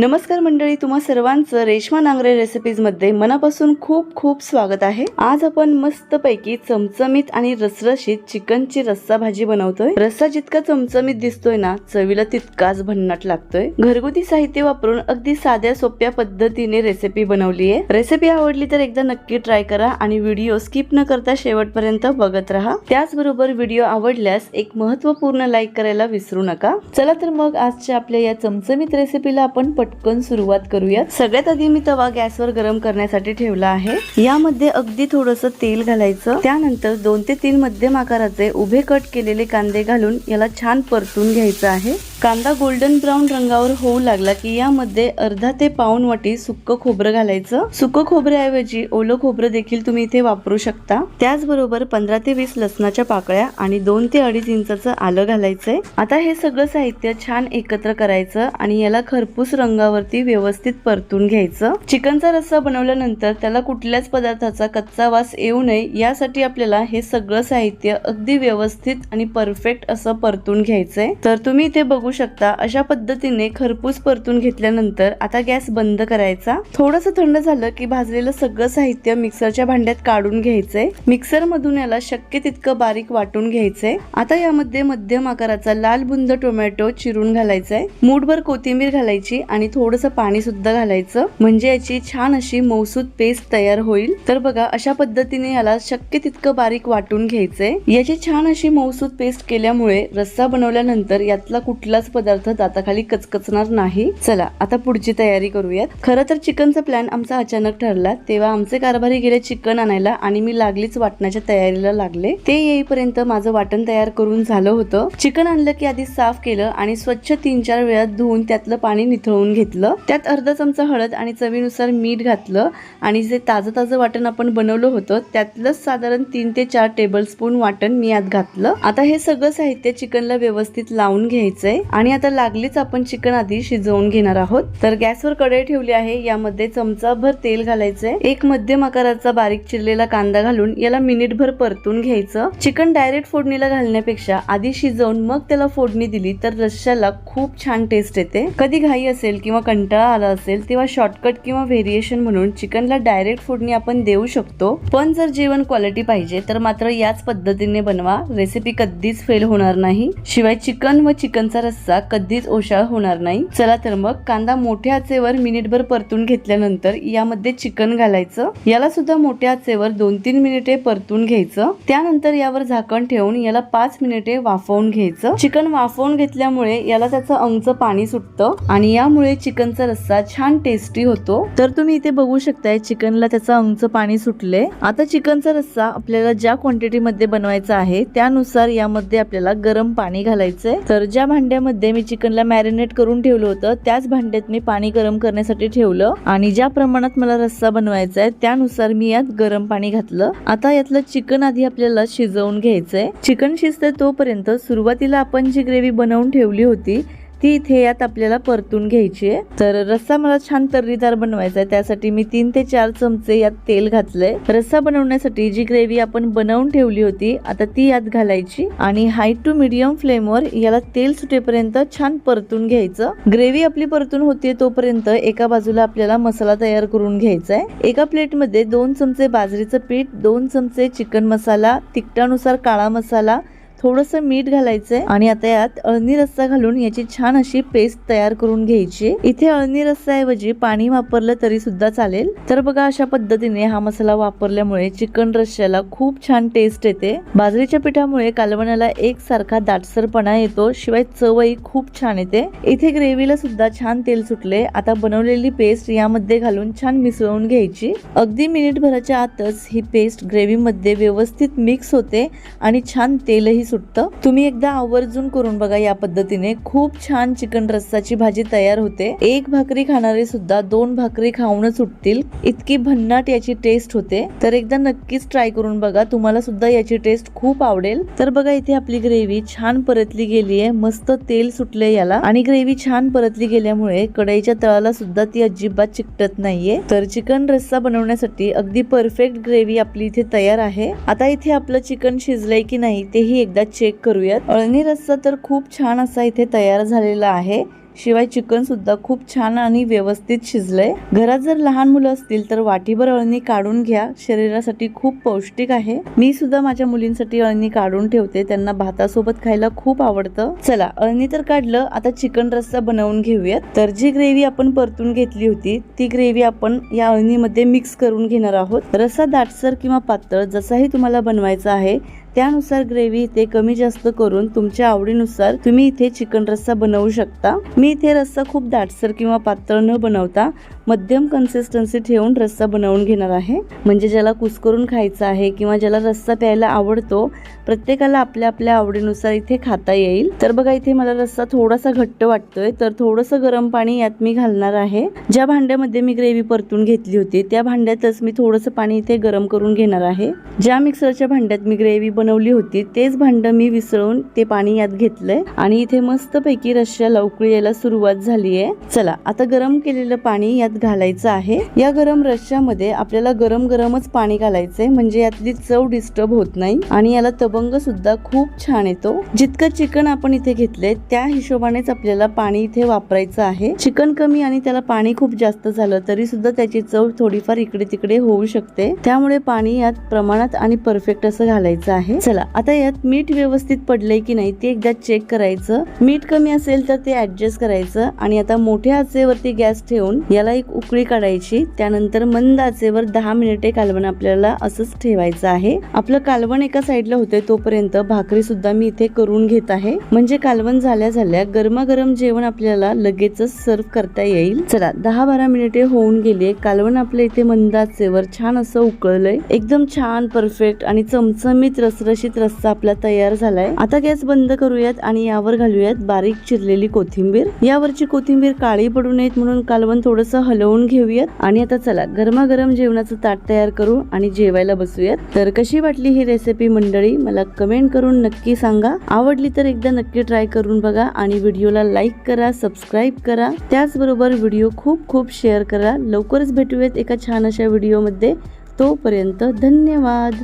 नमस्कार मंडळी तुम्हा सर्वांचं रेश्मा नांगरे रेसिपीजमध्ये मनापासून खूप खूप स्वागत आहे. आज आपण मस्तपैकी चमचमीत आणि रसरशीत चिकनची रस्सा भाजी बनवतोय. रस्सा जितका चमचमीत दिसतोय ना चवीला तितकाच भन्नाट लागतोय. घरगुती साहित्य वापरून अगदी साध्या सोप्या पद्धतीने रेसिपी बनवली आहे. रेसिपी आवडली तर एकदा नक्की ट्राय करा आणि व्हिडिओ स्किप न करता शेवटपर्यंत बघत राहा. त्याचबरोबर व्हिडिओ आवडल्यास एक महत्त्वपूर्ण लाईक करायला विसरू नका. चला तर मग आजच्या आपल्या या चमचमीत रेसिपीला आपण पटकन सुरुवात करूयात. सगळ्यात आधी मी तवा गॅसवर गरम करण्यासाठी ठेवला आहे. यामध्ये अगदी थोडस तेल घालायचं. त्यानंतर दोन ते तीन मध्यम आकाराचे उभे कट केलेले कांदे घालून याला छान परतून घ्यायचं आहे. कांदा गोल्डन ब्राऊन रंगावर होऊ लागला की यामध्ये अर्धा ते पाऊन वाटी सुक्क खोबरं घालायचं. सुक्क खोबऱ्याऐवजी ओलं खोबरं देखील तुम्ही इथे वापरू शकता. त्याचबरोबर पंधरा ते वीस लसणाच्या पाकळ्या आणि दोन ते अडीच इंचाचं आलं घालायचंय. आता हे सगळं साहित्य छान एकत्र करायचं आणि याला खरपूस रंगावरती व्यवस्थित परतून घ्यायचं. चिकनचा रस्सा बनवल्यानंतर त्याला कुठल्याच पदार्थाचा कच्चा वास येऊ नये यासाठी आपल्याला हे सगळं साहित्य अगदी व्यवस्थित आणि परफेक्ट असं परतून घ्यायचंय. तर तुम्ही इथे बघू शकता अशा पद्धतीने खरपूस परतून घेतल्यानंतर आता गॅस बंद करायचा. थोडस थंड झालं की भाजलेलं सगळं साहित्य मिक्सरच्या भांड्यात काढून घ्यायचंय मिक्सर मधून याला शक्य तितकं बारीक वाटून घ्यायचंय आता यामध्ये मध्यम आकाराचा लाल बुंद टोमॅटो चिरून घालायचाय मूठभर कोथिंबीर घालायची आणि थोडस पाणी सुद्धा घालायचं. म्हणजे याची छान अशी मौसूद पेस्ट तयार होईल. तर बघा अशा पद्धतीने याला शक्य तितकं बारीक वाटून घ्यायचंय याची छान अशी मौसूद पेस्ट केल्यामुळे रस्सा बनवल्यानंतर यातला कुठला कुठलाच पदार्थ दाताखाली कचकचणार नाही. चला आता पुढची तयारी करूयात. खरं तर चिकनचा प्लॅन आमचा अचानक ठरला. तेव्हा आमचे कारभारी गेले चिकन आणायला आणि मी लागलीच वाटण्याच्या तयारीला लागले. ते येईपर्यंत माझं वाटण तयार करून झालं होतं. चिकन आणलं की आधी साफ केलं आणि स्वच्छ तीन चार वेळा धुवून त्यातलं पाणी निथळून घेतलं. त्यात अर्धा चमचा हळद आणि चवीनुसार मीठ घातलं आणि जे ताजं ताजं वाटण आपण बनवलं होतं त्यातलंच साधारण तीन ते चार टेबल स्पून वाटण मी यात घातलं. आता हे सगळं साहित्य चिकनला व्यवस्थित लावून घ्यायचंय. आणि आता लागलीच आपण चिकन आधी शिजवून घेणार आहोत. तर गॅसवर कढई ठेवली आहे. यामध्ये चमचाभर तेल घालायचंय. एक मध्यम आकाराचा बारीक चिरलेला कांदा घालून याला मिनिटभर परतून घ्यायचं. चिकन डायरेक्ट फोडणीला घालण्यापेक्षा आधी शिजवून मग त्याला फोडणी दिली तर रश्याला खूप छान टेस्ट येते. कधी घाई असेल किंवा कंटाळा आला असेल तेव्हा शॉर्टकट किंवा व्हेरिएशन म्हणून चिकनला डायरेक्ट फोडणी आपण देऊ शकतो. पण जर जेवण क्वालिटी पाहिजे तर मात्र याच पद्धतीने बनवा. रेसिपी कधीच फेल होणार नाही. शिवाय चिकन व चिकनचा रस्सा कधीच ओशाळ होणार नाही. चला तर मग कांदा मोठ्या आचेवर मिनिटभर परतून घेतल्यानंतर यामध्ये चिकन घालायचं. याला सुद्धा मोठ्या आचेवर दोन तीन मिनिटे परतून घ्यायचं. त्यानंतर यावर झाकण ठेवून याला पाच मिनिटे वाफवून घ्यायचं. चिकन वाफवून घेतल्यामुळे याला त्याचं अंगचं पाणी सुटतं आणि यामुळे चिकनचा रस्सा छान टेस्टी होतो. तर तुम्ही इथे बघू शकताय चिकनला त्याचं अंगचं पाणी सुटले आता चिकनचा रस्सा आपल्याला ज्या क्वांटिटी मध्ये बनवायचा आहे त्यानुसार यामध्ये आपल्याला गरम पाणी घालायचंय. तर ज्या भांड्या भांड्यामध्ये मी चिकनला मॅरिनेट करून ठेवलं होतं. त्याच भांड्यात मी पाणी गरम करण्यासाठी ठेवलं. आणि ज्या प्रमाणात मला रस्सा बनवायचा आहे त्यानुसार मी यात गरम पाणी घातलं. आता यातलं चिकन आधी आपल्याला शिजवून घ्यायचंय. चिकन शिजतंय तोपर्यंत सुरुवातीला आपण जी ग्रेव्ही बनवून ठेवली होती ती इथे यात आपल्याला परतून घ्यायची आहे. तर रस्सा मला छान तर्रीदार बनवायचा आहे त्यासाठी मी तीन ते चार चमचे यात तेल घातलंय. रस्सा बनवण्यासाठी जी ग्रेव्ही आपण बनवून ठेवली होती आता ती यात घालायची आणि हाय टू मिडियम फ्लेमवर याला तेल सुटेपर्यंत छान परतून घ्यायचं. ग्रेव्ही आपली परतून होते तोपर्यंत एका बाजूला आपल्याला मसाला तयार करून घ्यायचा आहे एका प्लेटमध्ये दोन चमचे बाजरीचं पीठ दोन चमचे चिकन मसाला तिखटानुसार काळा मसाला थोडंसं मीठ घालायचंय आणि आता यात अळणी रस्सा घालून याची छान अशी पेस्ट तयार करून घ्यायची. इथे अळणी रस्साऐवजी पाणी वापरलं तरी सुद्धा चालेल. तर बघा अशा पद्धतीने हा मसाला वापरल्यामुळे चिकन रश्श्याला खूप छान टेस्ट येते. बाजरीच्या पिठामुळे कालवणाला एक सारखा दाटसरपणा येतो शिवाय चवही खूप छान येते. इथे ग्रेव्हीला सुद्धा छान तेल सुटले. आता बनवलेली पेस्ट यामध्ये घालून छान मिसळून घ्यायची. अगदी मिनिटभराच्या आतच ही पेस्ट ग्रेव्हीमध्ये व्यवस्थित मिक्स होते आणि छान तेलही सुटतं. तुम्ही एकदा आवर्जून करून बघा या पद्धतीने. खूप छान चिकन रस्साची भाजी तयार होते. एक भाकरी खाणारे सुद्धा दोन भाकरी खाऊनच सुटतील. इतकी भन्नाट याची टेस्ट होते. तर एकदा नक्कीच ट्राय करून बघा. तुम्हाला सुद्धा याची टेस्ट खूप आवडेल. तर बघा इथे आपली ग्रेव्ही छान परतली गेली आहे. मस्त तेल सुटले याला. आणि ग्रेव्ही छान परतली गेल्यामुळे कढईच्या तळाला सुद्धा ती अजिबात चिकटत नाहीये. तर चिकन रस्सा बनवण्यासाठी अगदी परफेक्ट ग्रेव्ही आपली इथे तयार आहे. आता इथे आपलं चिकन शिजलंय की नाही तेही एकदा चेक करूयात. अळणी रस्सा तर खूप छान असा इथे तयार झालेला आहे. शिवाय चिकन सुद्धा खूप छान आणि व्यवस्थित शिजलंय. घरात जर लहान मुलं असतील तर वाटीभर अळणी काढून घ्या. शरीरासाठी खूप पौष्टिक आहे. मी सुद्धा माझ्या मुलींसाठी अळणी काढून ठेवते. त्यांना भातासोबत खायला खूप आवडतं. चला अळणी तर काढलं. आता चिकन रस्सा बनवून घेऊयात. तर जी ग्रेव्ही आपण परतून घेतली होती ती ग्रेव्ही आपण या अळणीमध्ये मिक्स करून घेणार आहोत. रस्सा दाटसर किंवा पातळ जसाही तुम्हाला बनवायचा आहे त्यानुसार ग्रेव्ही इथे कमी जास्त करून तुमच्या आवडीनुसार तुम्ही इथे चिकन रस्सा बनवू शकता. मी इथे रस्सा खूप दाटसर किंवा पातळ न बनवता मध्यम कन्सिस्टन्सी ठेवून रस्सा बनवून घेणार आहे. म्हणजे ज्याला कुस्करून खायचा आहे किंवा ज्याला रस्सा प्यायला आवडतो प्रत्येकाला आपल्या आपल्या आवडीनुसार इथे खाता येईल. तर बघा इथे मला रस्सा थोडासा घट्ट वाटतोय. तर थोडंसं गरम पाणी यात मी घालणार आहे. ज्या भांड्यामध्ये मी ग्रेव्ही परतून घेतली होती त्या भांड्यातच मी थोडंसं पाणी इथे गरम करून घेणार आहे. ज्या मिक्सरच्या भांड्यात मी ग्रेव्ही बनवली होती. तेच भांड मी विसळून ते पाणी यात घेतलंय. आणि इथे मस्त पैकी लवकळी यायला सुरुवात झाली आहे चला आता गरम केलेलं पाणी यात घालायचं आहे. या गरम रश्यामध्ये आपल्याला गरम गरमच पाणी घालायचंय. म्हणजे यातली चव डिस्टर्ब होत नाही. आणि याला तबंग सुद्धा खूप छान येतो. जितकं चिकन आपण इथे घेतलंय त्या हिशोबानेच आपल्याला पाणी इथे वापरायचं आहे. चिकन कमी आणि त्याला पाणी खूप जास्त झालं तरी सुद्धा त्याची चव थोडीफार इकडे तिकडे होऊ शकते. त्यामुळे पाणी यात प्रमाणात आणि परफेक्ट असं घालायचं आहे. चला आता यात मीठ व्यवस्थित पडलंय की नाही ते एकदा चेक करायचं. मीठ कमी असेल तर ते ऍडजस्ट करायचं. आणि आता मोठ्या आचेवरती गॅस ठेवून याला एक उकळी काढायची. त्यानंतर मंद आचेवर दहा मिनिटे कालवण आपल्याला असंच ठेवायचं आहे. आपलं कालवण एका साईडला होते तोपर्यंत भाकरी सुद्धा मी इथे करून घेत आहे. म्हणजे कालवण झाल्या झाल्या गरमागरम जेवण आपल्याला लगेचच सर्व करता येईल. चला दहा बारा मिनिटे होऊन गेले. कालवण आपल्या इथे मंद आचेवर छान असं उकळलंय. एकदम छान परफेक्ट आणि चमचमीत रस रसरशीत रस्सा आपला तयार झालाय. आता गॅस बंद करूयात आणि यावर घालूयात बारीक चिरलेली कोथिंबीर. यावरची कोथिंबीर काळी पडू नयेत म्हणून कालवण थोडस हलवून घेऊयात. आणि आता चला गरमागरम जेवणाचं ताट तयार करू आणि जेवायला बसूयात. तर कशी वाटली ही रेसिपी मंडळी? मला कमेंट करून नक्की सांगा. आवडली तर एकदा नक्की ट्राय करून बघा आणि व्हिडिओला लाईक करा सबस्क्राईब करा. त्याचबरोबर व्हिडिओ खूप खूप शेअर करा. लवकरच भेटूयात एका छान अशा व्हिडिओमध्ये तोपर्यंत धन्यवाद.